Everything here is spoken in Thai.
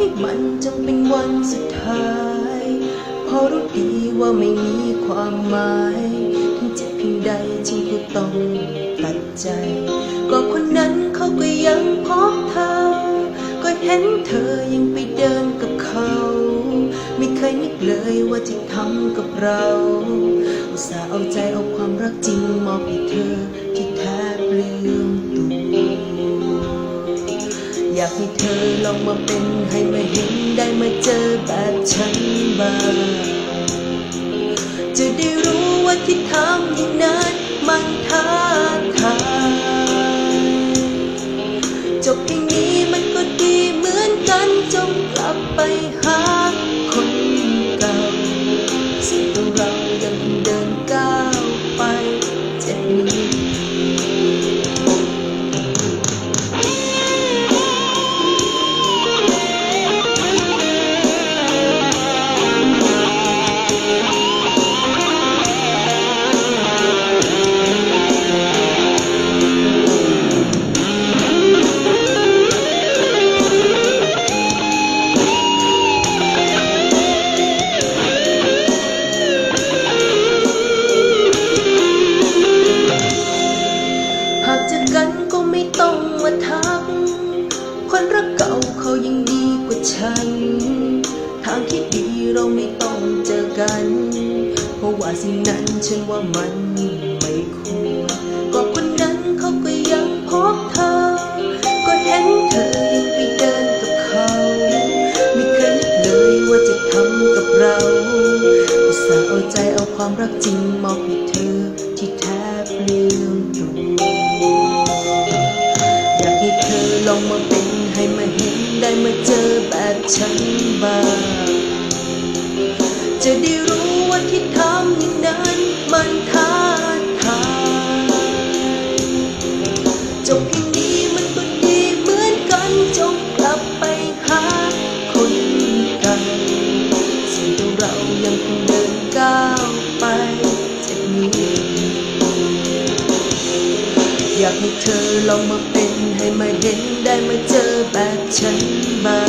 รั้งเป็นวันสุดท้าย เพราะรู้ดีว่าไม่มีความหมายถึงเจ็บเพียงใดฉันก็ต้องตัดใจ ก็คนนั้นเขาก็ยังพบเธอ ก็เห็นเธอยังไปเดินกับเขา ไม่เคยนึกเลยว่าจะทำกับเรา อุตส่าห์เอาใจเอาความรักจริงมอบให้เธอที่แท อยากให้เธอลองมาเป็นให้มาเห็นได้มาเจอแบบฉันบ้างจะได้รู้ว่าที่ทำอย่างนั้นมันท้าทายจบเพียงนี้มันก็ดีเหมือนกันจงกลับไปหา ว่าสิ่งนั้นฉันว่ามันไม่ควรก็คนนั้นเขาก็ยังพบเธอ ก็เห็นเธอยังไปเดินกับเขา ไม่เคยนึกเลยว่าจะทำกับเราอุตส่าห์เอาใจเอาความรักจริงมอบให้เธอที่แทบลืมตัวอยากให้เธอลองมาเป็นให้มาเห็นได้มาเจอแบบฉันบ้างจะได้รู้ว่าที่ จบเพียงนี้มันก็ดีเหมือนกันจงกลับไปหาคนเก่าสิ่งที่เรายังคงเดินก้าวไปจะมีอยากให้เธอลองมาเป็นให้มาเห็นได้มาเจอแบบฉันบ้าง